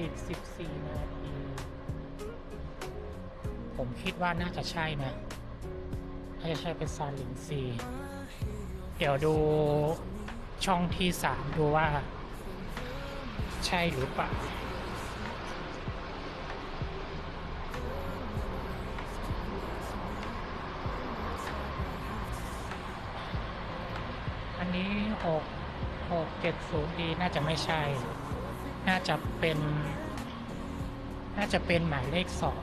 อีก 14 นาที ผมคิดว่าน่าจะใช่นะน่าจะใช่เป็นซาลิงซีเดี๋ยวดูช่องที่สามดูว่า ใช่หรือเปล่าอันนี้หกหกเจ็ดศูนย์ดีน่าจะไม่ใช่ น่าจะเป็น น่าจะเป็นหมายเลขสอง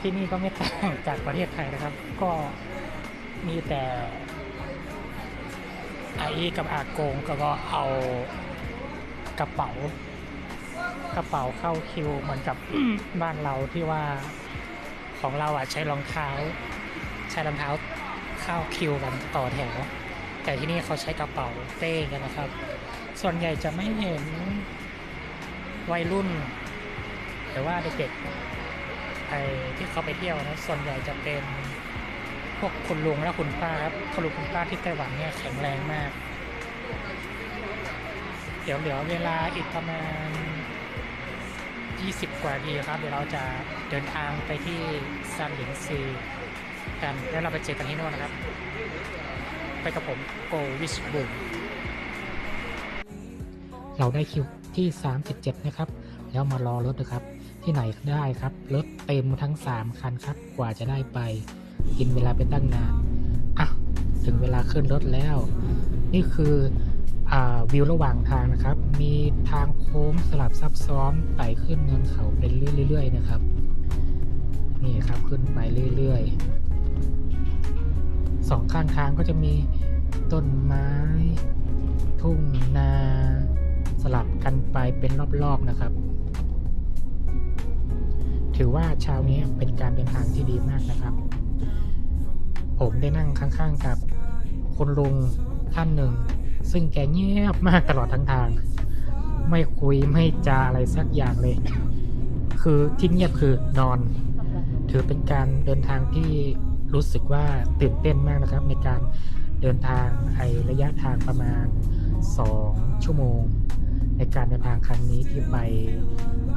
ที่นี่ก็ไม่ต่างจากประเทศไทยนะครับ ก็มีแต่ไอกับอากงก็ก็เอากระเป๋ากระเป๋าเข้าคิวเหมือนกับบ้านเราที่ว่าของเราอะใช้รองเท้า ใช้รองเท้าเข้าคิวกันต่อแถว แต่ที่นี่เขาใช้กระเป๋าเป้กันนะครับ ส่วนใหญ่จะไม่เห็นวัยรุ่น หรือว่าเด็กๆไอที่เขาไปเที่ยวนะส่วนใหญ่จะเป็นพวกคุณลุงและคุณป้าครับคุณลุงคุณป้าที่ไต้หวันเนี่ยแข็งแรงมาก เดี๋ยวเหลือเวลาอีกประมาณ 20 กว่านาทีครับ เดี๋ยวเราจะเดินทางไปที่ซันหลิงซีกันแล้วเราไปเจอกันที่โน่นนะครับ ไปกับผมโกวิชบุเราได้คิวที่ 37 นะครับ แล้วมารอรถนะครับ ที่ไหนได้ครับ รถเต็มทั้ง 3 คันครับ กว่าจะได้ไป กินเวลาไปตั้งนานอะถึงเวลาขึ้นรถแล้ว นี่คืออวิวระหว่างทางนะครับ มีทางโค้งสลับซับซ้อนไต่ขึ้นเนินเขาไปเรื่อยๆนะครับ นี่ครับขึ้นไปเรื่อยๆ สองข้างทางก็จะมีต้นไม้ ทุ่งนาสลับกันไปเป็นรอบๆนะครับ ถือว่าเช้านี้เป็นการเดินทางที่ดีมากนะครับ ผมได้นั่งข้างๆกับคุณลุงท่านหนึ่ง ซึ่งแกเงียบมากตลอดทั้งทาง ไม่คุยไม่จาอะไรสักอย่างเลย คือที่เงียบคือนอน ถือเป็นการเดินทางที่ รู้สึกว่าตื่นเต้นมากนะครับ ในการเดินทางไอระยะทางประมาณ 2 ชั่วโมง ในการเดินทางครั้งนี้ที่ไป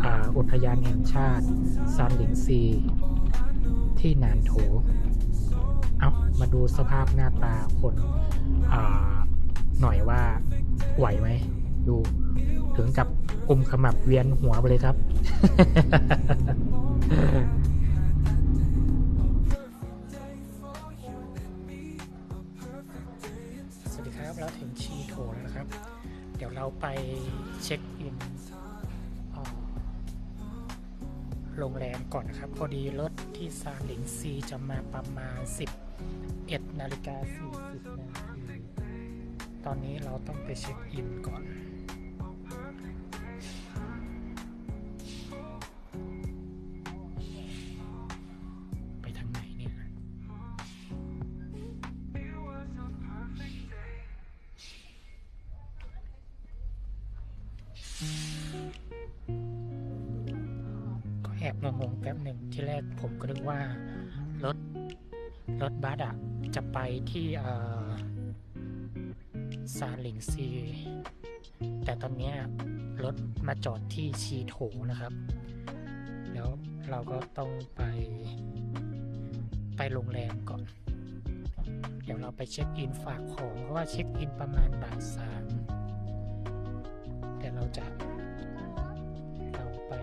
ออุทยานแห่งชาติซานหลิงซี ที่หนานโถ เอามาดูสภาพหน้าตาคนาหน่อยว่าไหวไหม ดูถึงกับกลุมขมับเวียนหัวไปเลยครับ เราไปเช็คอินโรงแรมก่อนนะครับ พอดีรถที่ซาหลิงซีจะมาประมาณ 11นาฬิกา40นาทีตอนนี้เราต้องไปเช็คอินก่อน ที่ซาหลิงซี แต่ตอนนี้รถมาจอดที่ชีโถนะครับ แล้วเราก็ต้องไป ไปโรงแรมก่อน เดี๋ยวเราไปเช็คอินฝากของ เพราะว่าเช็คอินประมาณบ่ายสามแต่เราจะเราไป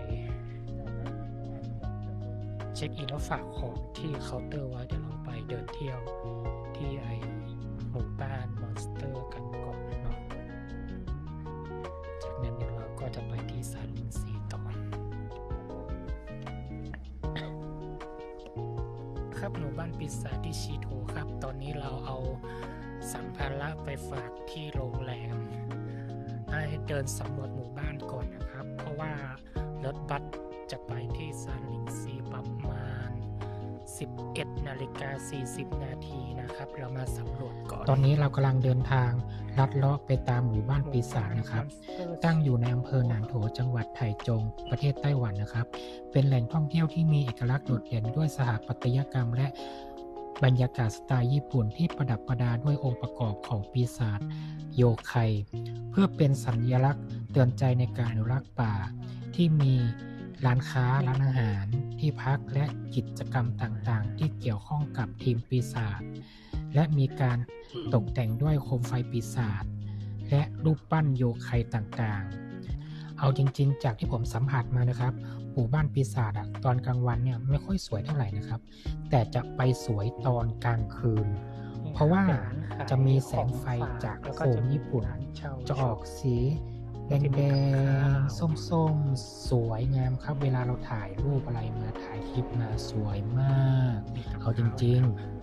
เช็คอินแล้วฝากของที่เคาน์เตอร์ไว้เดี๋ยวเราไปเดินเที่ยว ที่ไอหมู่บ้านมอนสเตอร์กันก่อนเนาะจากนั้นเราก็จะไปที่ซานลิงซีต่อ ครับหมู่บ้านปีศาจที่ชีโทครับ ตอนนี้เราเอาสัมภาระไปฝากที่โรงแรมให้เดินสำรวจหมู่บ้านก่อนนะครับ เพราะว่ารถบัสจะไปที่ซานลิงซี นาฬิกา 40 นาทีนะครับ เรามาสำรวจก่อน ตอนนี้เรากำลังเดินทางลัดเลาะไปตามหมู่บ้านปีศาจนะครับ ตั้งอยู่ในอำเภอหนานโถจังหวัดไถจง ประเทศไต้หวันนะครับ เป็นแหล่งท่องเที่ยวที่มีเอกลักษณ์โดดเด่นด้วยสถาปัตยกรรมและบรรยากาศสไตล์ญี่ปุ่นที่ประดับประดาด้วยองค์ประกอบของปีศาจโยไคเพื่อเป็นสัญลักษณ์เตือนใจในการอนุรักษ์ป่าที่มี ร้านค้า ร้านอาหาร ที่พัก และกิจกรรมต่างๆ ที่เกี่ยวข้องกับทีมปีศาจ และมีการตกแต่งด้วยโคมไฟปีศาจ และรูปปั้นโยไคต่างๆ เอาจริงๆ จากที่ผมสัมผัสมานะครับหมู่บ้านปีศาจตอนกลางวันเนี่ยไม่ค่อยสวยเท่าไหร่นะครับ แต่จะไปสวยตอนกลางคืน เพราะว่าจะมีแสงไฟจากโคมญี่ปุ่นจะออกสี แดงๆส้มๆสวยงามครับ เวลาเราถ่ายรูปอะไรมาถ่ายคลิปมาสวยมาก เอาจริง ๆ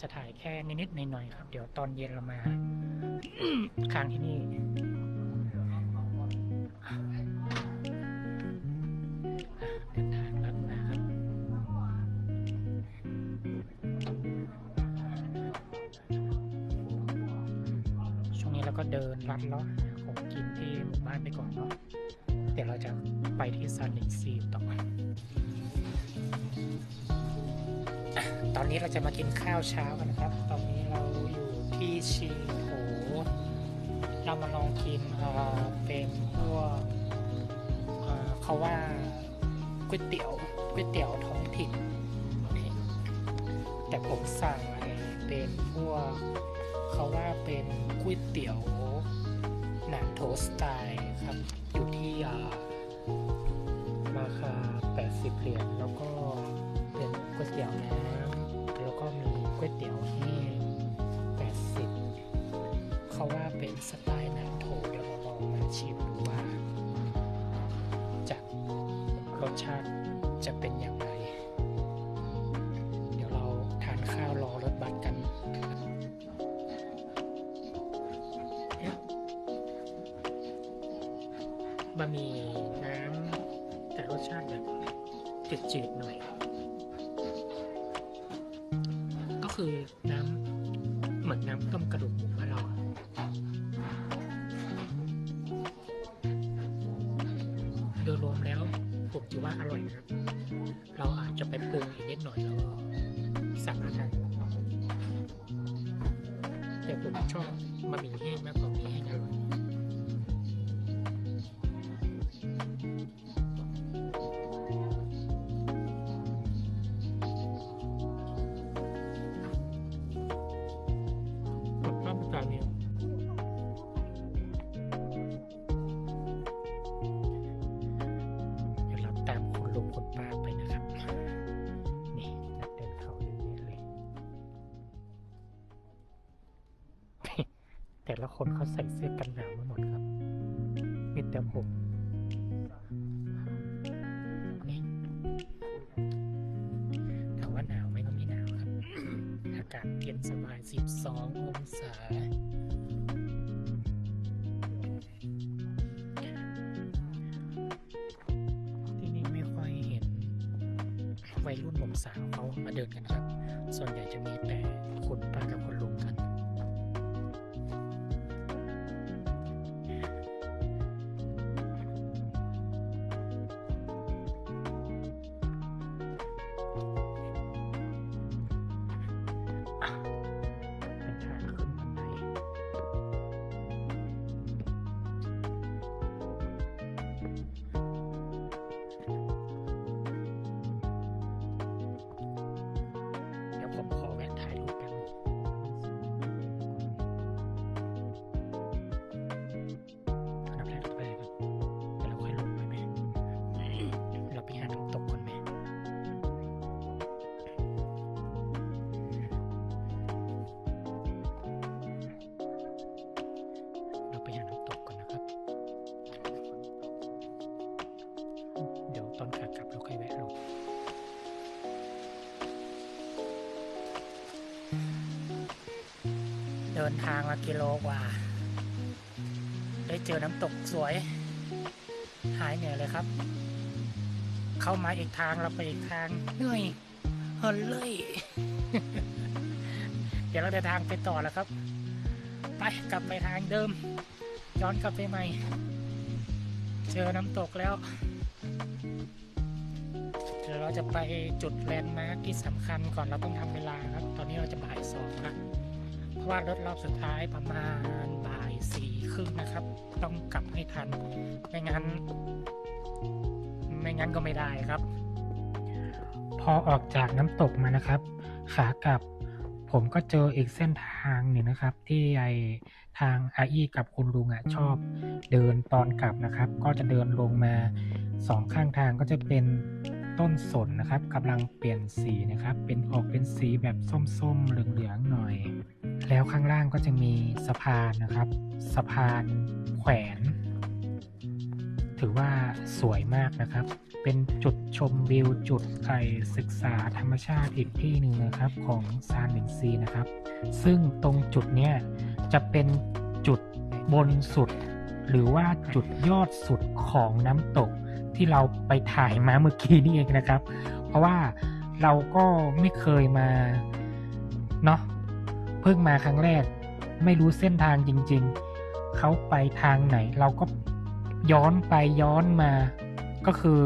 จะถ่ายแค่นิดๆหน่อยๆครับ เดี๋ยวตอนเย็นเรามาค้างที่นี่ เดินลัดเลาะของกินที่หมู่บ้านไปก่อนเนาะเดี๋ยวเราจะไปที่ซันนิซีต่ออะตอนนี้เราจะมากินข้าวเช้ากันนะครับ ตอนนี้เราอยู่ที่ชีโถเรามาลองกินเป็นพวกเขาว่าก๋วยเตี๋ยวก๋วยเตี๋ยวท้องถิ่นแต่ผมสั่งเป็นพวก เขาว่าเป็นก๋วยเตี๋ยวหนังโทสไตล์ครับ อยู่ที่าราคา 80 เหรียญแล้วก็เป็นก๋วยเตี๋ยวน้ำแล้วก็มีก๋วยเตี๋ยวที่ บะหมี่น้ำแต่รสชาติแบบจืดๆหน่อย ก็คือน้ำเหมือนน้ำต้มกระดูกหมูบ้านเราโดยรวมแล้วผมถือว่าอร่อยนะครับ เราอาจจะไปปรุงอีกนิดหน่อยแล้วสั่งอาหารแต่ผมชอบบะหมี่แห้งมากกว่าบะหมี่แห้งอร่อย มีแเดินทางมากิโลกว่า ได้เจอน้ำตกสวย หายเหนื่อยเลยครับ เข้ามาอีกทางเราไปอีกทางเหนื่อยเฮินเลย เดี๋ยวเราเดินทางไปต่อแล้วครับ ไปกลับไปทางเดิม ย้อนกลับไปใหม่ เจอน้ำตกแล้วเดี๋ยวเราจะไปจุดแลนด์มาร์คที่สำคัญก่อนเราต้องทำเวลาครับ ตอนนี้เราจะบ่ายสองละ เพราะว่ารถรอบสุดท้ายประมาณบ่ายสี่ครึ่งนะครับ ต้องกลับให้ทัน ไม่งั้น ไม่งั้นก็ไม่ได้ครับ พอออกจากน้ำตกมานะครับ ขากลับผมก็เจออีกเส้นทางหนึ่งนะครับ ที่ไอทางอาอี้กับคุณลุงอะชอบเดินตอนกลับนะครับ ก็จะเดินลงมาสองข้างทางก็จะเป็นต้นสนนะครับกำลังเปลี่ยนสีนะครับ เป็นออกเป็นสีแบบส้มๆเหลืองๆหน่อย แล้วข้างล่างก็จะมีสะพานนะครับ สะพานแขวน ถือว่าสวยมากนะครับ เป็นจุดชมวิวจุดไอศึกษาธรรมชาติอีกที่หนึ่งนะครับของซานหลิงซีนะครับ ซึ่งตรงจุดเนี้ยจะเป็นจุดบนสุด หรือว่าจุดยอดสุดของน้ำตกที่เราไปถ่ายมาเมื่อกี้นี่เองนะครับ เพราะว่าเราก็ไม่เคยมาเนาะ เพิ่งมาครั้งแรก ไม่รู้เส้นทางจริง ๆ เขาไปทางไหน เราก็ย้อนไปย้อนมา ก็คือ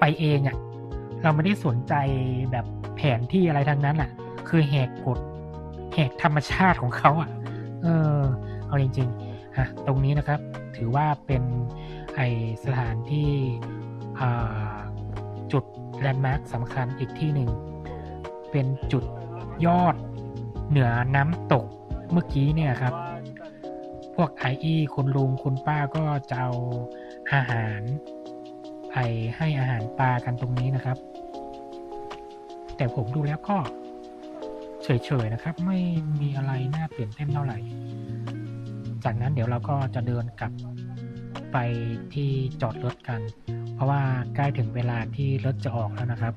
ไปเองอะ่ะ เราไม่ได้สนใจแบบแผนที่อะไรทั้งนั้นอะ คือแหกกฎแหกธรรมชาติของเขาอะ เออ เอาจริงๆอะตรงนี้นะครับ ถือว่าเป็นไอสถานที่จุดแลนด์มาร์คสำคัญอีกที่หนึ่ง เป็นจุดยอด เหนือน้ำตกเมื่อกี้เนี่ยครับ พวกไออี้คุณลุงคุณป้าก็จะเอาอาหารไปให้อาหารปลากันตรงนี้นะครับ แต่ผมดูแล้วก็เฉยๆนะครับ ไม่มีอะไรน่าตื่ยนเต้นเท่าไหร่ จากนั้นเดี๋ยวเราก็จะเดินกลับไปที่จอดรถกัน เพราะว่าใกล้ถึงเวลาที่รถจะออกแล้วนะครับ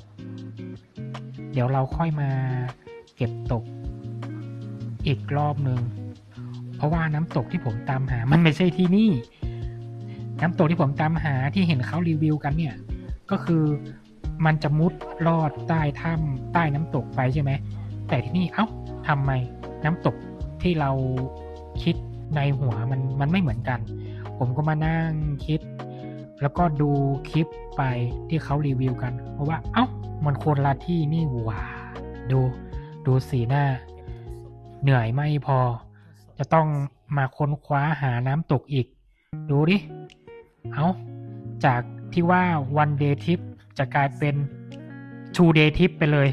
เดี๋ยวเราค่อยมาเก็บตก อีกรอบหนึ่งเพราะว่าน้ำตกที่ผมตามหา มันไม่ใช่ที่นี่ น้ำตกที่ผมตามหาที่เห็นเขารีวิวกันเนี่ย ก็คือมันจะมุดลอดใต้ถ้ำใต้น้ำตกไปใช่ไหม แต่ที่นี่เอ้าทำไมน้ำตกที่เราคิดในหัวมันมันไม่เหมือนกัน ผมก็มานั่งคิด แล้วก็ดูคลิปไปที่เขารีวิวกัน เพราะว่าเอ้ามันคนละที่นี่หว่าดูดูสีหน้า เหนื่อยไม่พอ จะต้องมาค้นคว้าหาน้ำตกอีก ดูดิ เอา จากที่ว่า one day trip จะกลายเป็น two day trip ไปเลย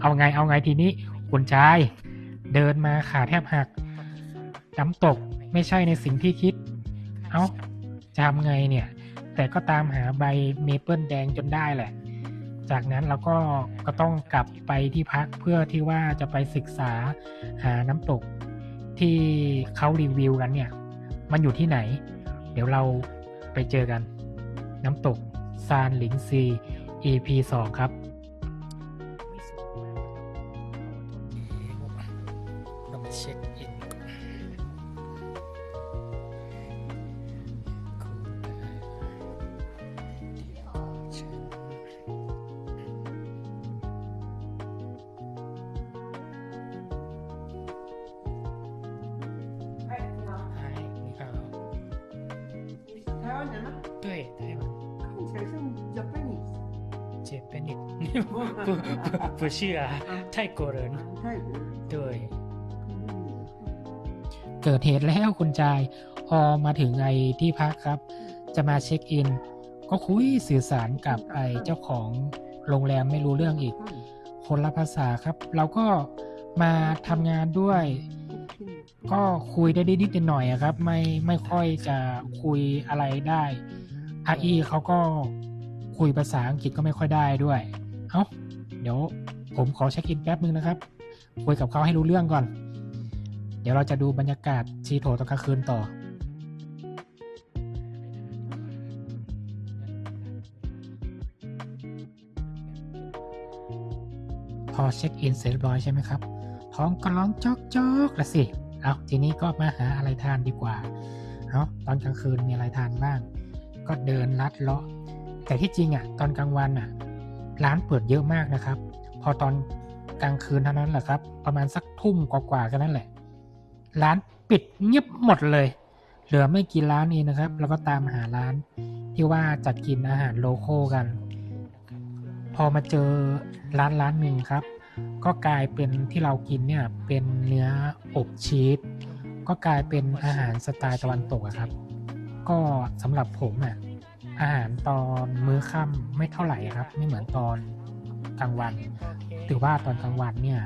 เอาไงเอาไงทีนี้คุณชาย เดินมาขาแทบหัก น้ำตกไม่ใช่ในสิ่งที่คิด เอาจะทำไงเนี่ย แต่ก็ตามหาใบเมเปิลแดงจนได้แหละ จากนั้นเราก็ก็ต้องกลับไปที่พักเพื่อที่ว่าจะไปศึกษาหาน้ำตกที่เขารีวิวกันเนี่ย มันอยู่ที่ไหน เดี๋ยวเราไปเจอกัน น้ำตกซานหลิงซี EP 2 ครับ 湾人吗？对，台湾看起来像 Japanese。 Japanese 不不不不是啊，泰国人。泰国人。对。嗯 เกิดเหตุแล้วคุณจาย พอมาถึงไอที่พักครับ จะมาเช็คอิน ก็คุยสื่อสารกับไอเจ้าของโรงแรมไม่รู้เรื่องอีก คนละภาษาครับ เราก็มาทำงานด้วย ก็คุยได้นิดๆหน่อยครับ ไม่ไม่ค่อยจะคุยอะไรได้อาอีเขาก็คุยภาษาอังกฤษก็ไม่ค่อยได้ด้วย เอ้าเดี๋ยวผมขอเช็คอินแป๊บนึงนะครับ คุยกับเขาให้รู้เรื่องก่อน เดี๋ยวเราจะดูบรรยากาศชีโถตอนกลางคืนต่อพอเช็คอินเสร็จเรียบร้อยใช่ไหมครับ ท้องก็ร้องจอกจอกละสิ เอาทีนี้ก็มาหาอะไรทานดีกว่าเนาะตอนกลางคืนมีอะไรทานบ้าง ก็เดินลัดเลาะ แต่ที่จริงอะ ตอนกลางวันอะ ร้านเปิดเยอะมากนะครับ พอตอนกลางคืนเท่านั้นแหละครับ ประมาณสักทุ่มกว่าๆกันนั่นแหละ ร้านปิดเงียบหมดเลย เหลือไม่กี่ร้านเองนะครับ แล้วก็ตามหาร้านที่ว่าจัดกินอาหารโลโก้กัน พอมาเจอร้านร้านหนึ่งครับ ก็กลายเป็นที่เรากินเนี่ยเป็นเนื้ออบชีสก็กลายเป็นอาหารสไตล์ตะวันตกครับ ก็สำหรับผมอะอาหารตอนมื้อค่ำไม่เท่าไหร่ครับ ไม่เหมือนตอนกลางวันถือว่าตอนกลางวันเนี่ย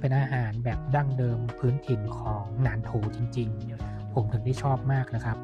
เป็นอาหารแบบดั้งเดิมพื้นถิ่นของหนานโถจริง ๆ ผมถึงได้ชอบมากนะครับ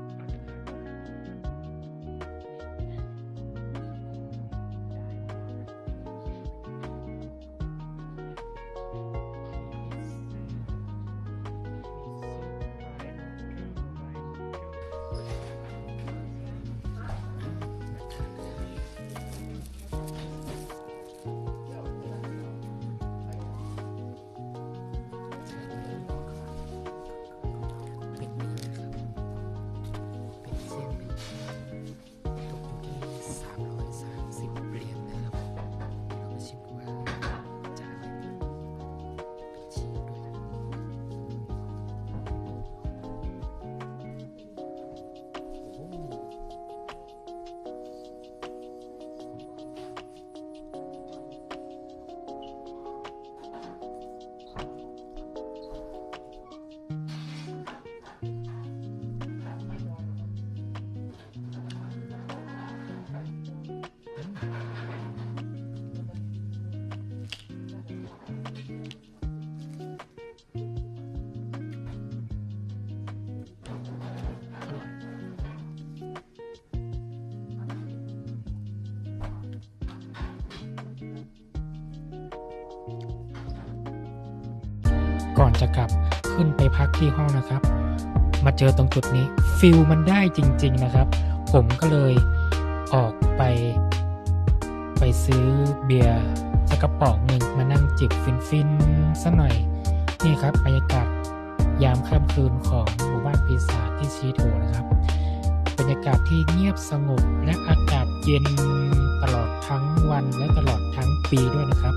ก่อนจะกลับขึ้นไปพักที่ห้องนะครับ มาเจอตรงจุดนี้ฟิลมันได้จริง ๆนะครับ ผมก็เลยออกไป ไปซื้อเบียร์สักกระป๋องหนึ่งมานั่งจิบฟินๆสัหน่อยนี่ครับบรรยากาศยามค่ำคืนของหมู่บ้านปีศาจที่ชีโถนะครับบรรยากาศที่เงียบสงบและอากาศเย็นตลอดทั้งวันและตลอดทั้งปีด้วยนะครับ